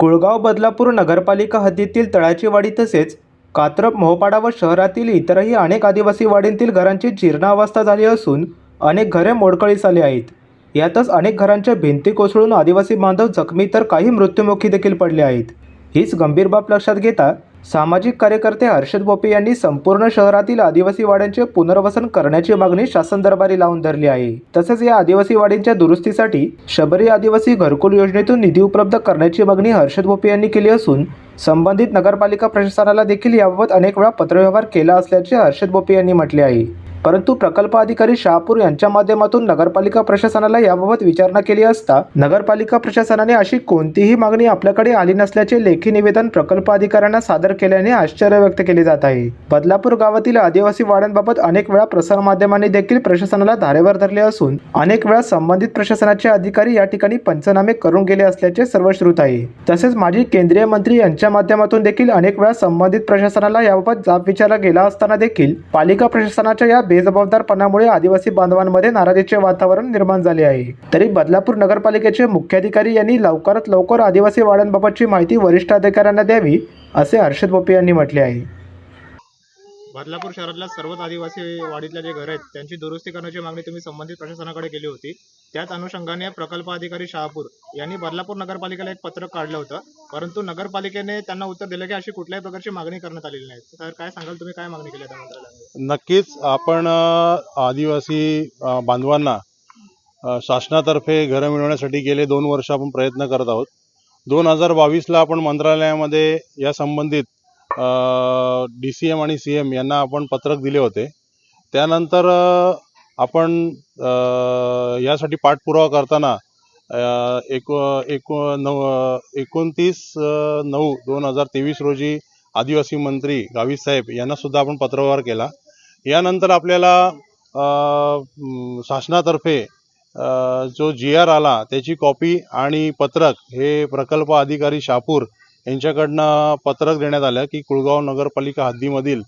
कुळगाव बदलापूर नगरपालिका हद्दीतील तळाची वाडी तसेच कात्रप मोहपाडा व शहरातील इतरही अनेक आदिवासी वाडींतील घरांची जीर्णावस्था झाली असून अनेक घरे मोडकळीस आली आहेत. यातच अनेक घरांच्या भिंती कोसळून आदिवासी बांधव जखमी तर काही मृत्युमुखी देखील पडले आहेत. हीच गंभीर बाब लक्षात घेता सामाजिक कार्यकर्ते हर्षद बोपे यांनी संपूर्ण शहरातील आदिवासी वाड्यांचे पुनर्वसन करण्याची मागणी शासन दरबारी लावून धरली आहे. तसेच या आदिवासी वाडींच्या दुरुस्तीसाठी शबरी आदिवासी घरकुल योजनेतून निधी उपलब्ध करण्याची मागणी हर्षद बोपे यांनी केली असून संबंधित नगरपालिका प्रशासनाला देखील याबाबत अनेक वेळा पत्रव्यवहार केला असल्याचे हर्षद बोपे यांनी म्हटले आहे. परंतु प्रकल्प अधिकारी शहापूर यांच्या माध्यमातून नगरपालिका प्रशासनाला याबाबत विचारणा केली असता नगरपालिका प्रशासनाने अशी कोणतीही मागणी आपल्याकडे आली नसल्याचे लेखी निवेदन प्रकल्प अधिकाऱ्यांना सादर केल्याने आश्चर्य व्यक्त केले जात आहे. बदलापूर गावातील आदिवासी वाड्यांबाबत अनेक वेळा प्रसारमाध्यमांनी देखील प्रशासनाला धारेवर धरले असून अनेक वेळा संबंधित प्रशासनाचे अधिकारी या ठिकाणी पंचनामे करून गेले असल्याचे सर्वश्रुत आहे. तसेच माजी केंद्रीय मंत्री यांच्या माध्यमातून देखील अनेक वेळा संबंधित प्रशासनाला याबाबत जाब विचारला गेला असताना देखील पालिका प्रशासनाच्या या बेजबाबदारपणामुळे आदिवासी बांधवांमध्ये नाराजीचे वातावरण निर्माण झाले आहे. तरी बदलापूर नगरपालिकेचे मुख्याधिकारी यांनी लवकरात लवकर आदिवासी वाड्यांबाबतची माहिती वरिष्ठ अधिकाऱ्यांना द्यावी असे हर्षद बोपे यांनी म्हटले आहे. बदलापूर शहरातल्या सर्वच आदिवासी वाडीतल्या जे घर आहेत त्यांची दुरुस्ती करण्याची मागणी तुम्ही संबंधित प्रशासनाकडे केली होती. त्याच अनुषंगाने प्रकल्प अधिकारी शहापूर यांनी बदलापूर नगरपालिकेला एक पत्र काढलं होतं. परंतु नगरपालिकेने त्यांना उत्तर दिलं की अशी कुठल्याही प्रकारची मागणी करण्यात आलेली नाही. तर काय सांगाल तुम्ही? काय मागणी केली त्या मंत्रालयाने? नक्कीच आपण आदिवासी बांधवांना शासनातर्फे घरं मिळवण्यासाठी गेले दोन वर्ष आपण प्रयत्न करत आहोत. दोन हजार बावीसला आपण मंत्रालयामध्ये या संबंधित डी सी एम आणि सी एम यांना आपण पत्रक दिले होते. त्यानंतर आपण यासाठी पाठपुरावा करताना एक एको नऊ एकोणतीस नऊ दोन हजार तेवीस रोजी आदिवासी मंत्री गावी साहेब यांनासुद्धा आपण पत्रव्यवहार केला. यानंतर आपल्याला शासनातर्फे जो जी आर आला त्याची कॉपी आणि पत्रक हे प्रकल्प अधिकारी शापूर यांच्याकडनं पत्रक देण्यात आलं की कुळगाव नगरपालिका हद्दीमधील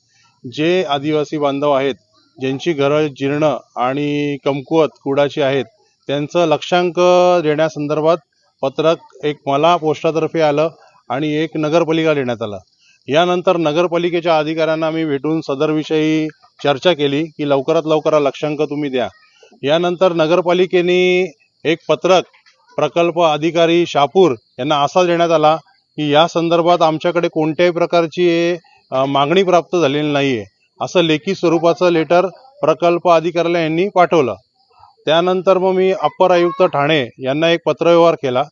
जे आदिवासी बांधव आहेत ज्यांची घरं जीर्ण आणि कमकुवत कुडाची आहेत त्यांचं लक्षांक देण्यासंदर्भात पत्रक एक मला पोस्टातर्फे आलं आणि एक नगरपालिका देण्यात आलं. यानंतर नगरपालिकेच्या अधिकाऱ्यांना मी भेटून सदरविषयी चर्चा केली की लवकरात लवकर लक्षांक तुम्ही द्या. यानंतर नगरपालिकेने एक पत्रक प्रकल्प अधिकारी शापूर यांना असा देण्यात आला की या संदर्भात आमच्याकडे कोणत्याही प्रकारची मागणी प्राप्त झालेली नाही आहे असं लेखी स्वरूपाचं लेटर प्रकल्प अधिकाऱ्याला यांनी पाठवलं. त्यानंतर मग मी अप्पर आयुक्त ठाणे यांना एक पत्रव्यवहार केला.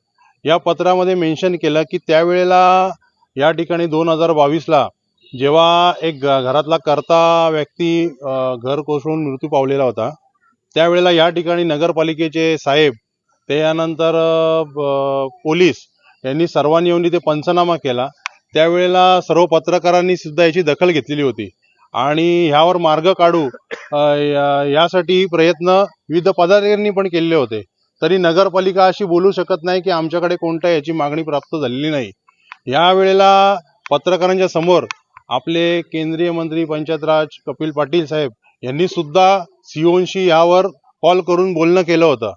या पत्रामध्ये मेन्शन केलं की त्यावेळेला या ठिकाणी दोन हजार बावीसला जेव्हा एक घरातला करता व्यक्ती घर कोसळून मृत्यू पावलेला होता त्यावेळेला या ठिकाणी नगरपालिकेचे साहेब त्यानंतर पोलीस यांनी सर्वांनी येऊन तिथे पंचनामा केला. त्यावेळेला सर्व पत्रकारांनी सुद्धा याची दखल घेतलेली होती. आणि ह्यावर मार्ग काढू यासाठी प्रयत्न विविध पदाधिकाऱ्यांनी पण केलेले होते. तरी नगरपालिका अशी बोलू शकत नाही की आमच्याकडे कोणत्या याची मागणी प्राप्त झालेली नाही. यावेळेला पत्रकारांच्या समोर आपले केंद्रीय मंत्री पंचायत राज कपिल पाटील साहेब यांनी सुद्धा सीओनशी यावर कॉल करून बोलणं केलं होतं.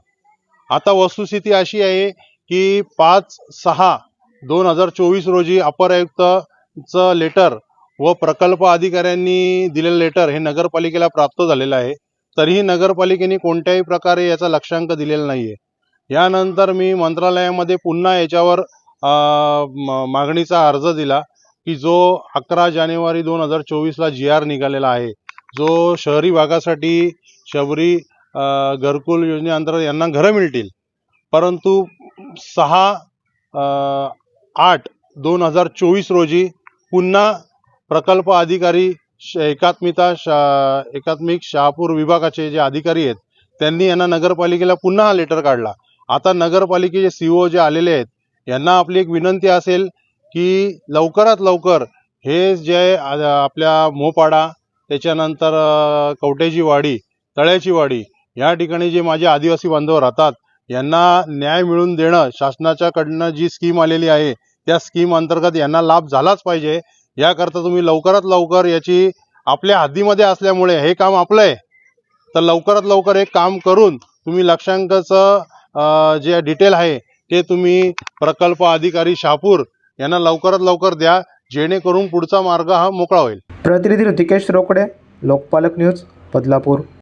आता वस्तुस्थिती अशी आहे की पाच सहा दोन हजार चोवीस रोजी अपर आयुक्तचं लेटर व प्रकल्प अधिकाऱ्यांनी दिलेलं लेटर हे नगरपालिकेला प्राप्त झालेलं आहे. तरीही नगरपालिकेने कोणत्याही प्रकारे याचा लक्षांक दिलेला नाही आहे यानंतर मी मंत्रालयामध्ये पुन्हा याच्यावर म- मागणीचा अर्ज दिला की जो अकरा जानेवारी दोन हजार चोवीसला जी आर निघालेला आहे जो शहरी भागासाठी शबरी घरकुल योजनेअंतर्गत यांना घरं मिळतील. परंतु सहा आठ दोन हजार चोवीस रोजी पुन्हा प्रकल्प अधिकारी श- एकात्मिता शा एकात्मिक शहापूर विभागाचे जे अधिकारी आहेत त्यांनी यांना नगरपालिकेला पुन्हा हा लेटर काढला. आता नगरपालिकेचे सी ओ जे आलेले आहेत यांना आपली एक विनंती असेल की लवकरात लवकर हे जे आपल्या मोपाडा त्याच्यानंतर कवटेची वाडी तळ्याची वाडी या ठिकाणी जे माझे आदिवासी बांधव राहतात यांना न्याय मिळवून देणं शासनाच्याकडनं जी स्कीम आलेली आहे त्या स्कीम अंतर्गत यांना लाभ झालाच पाहिजे. याकरता तुम्ही लवकरात लवकर याची आपल्या हद्दीमध्ये असल्यामुळे हे काम आपलं आहे तर लवकरात लवकर एक काम करून तुम्ही लक्षांकाचं जे डिटेल आहे ते तुम्ही प्रकल्प अधिकारी शहापूर यांना लवकरात लवकर द्या जेणेकरून पुढचा मार्ग हा मोकळा होईल. प्रतिनिधी ऋतिकेश रोकडे लोकपालक न्यूज बदलापूर.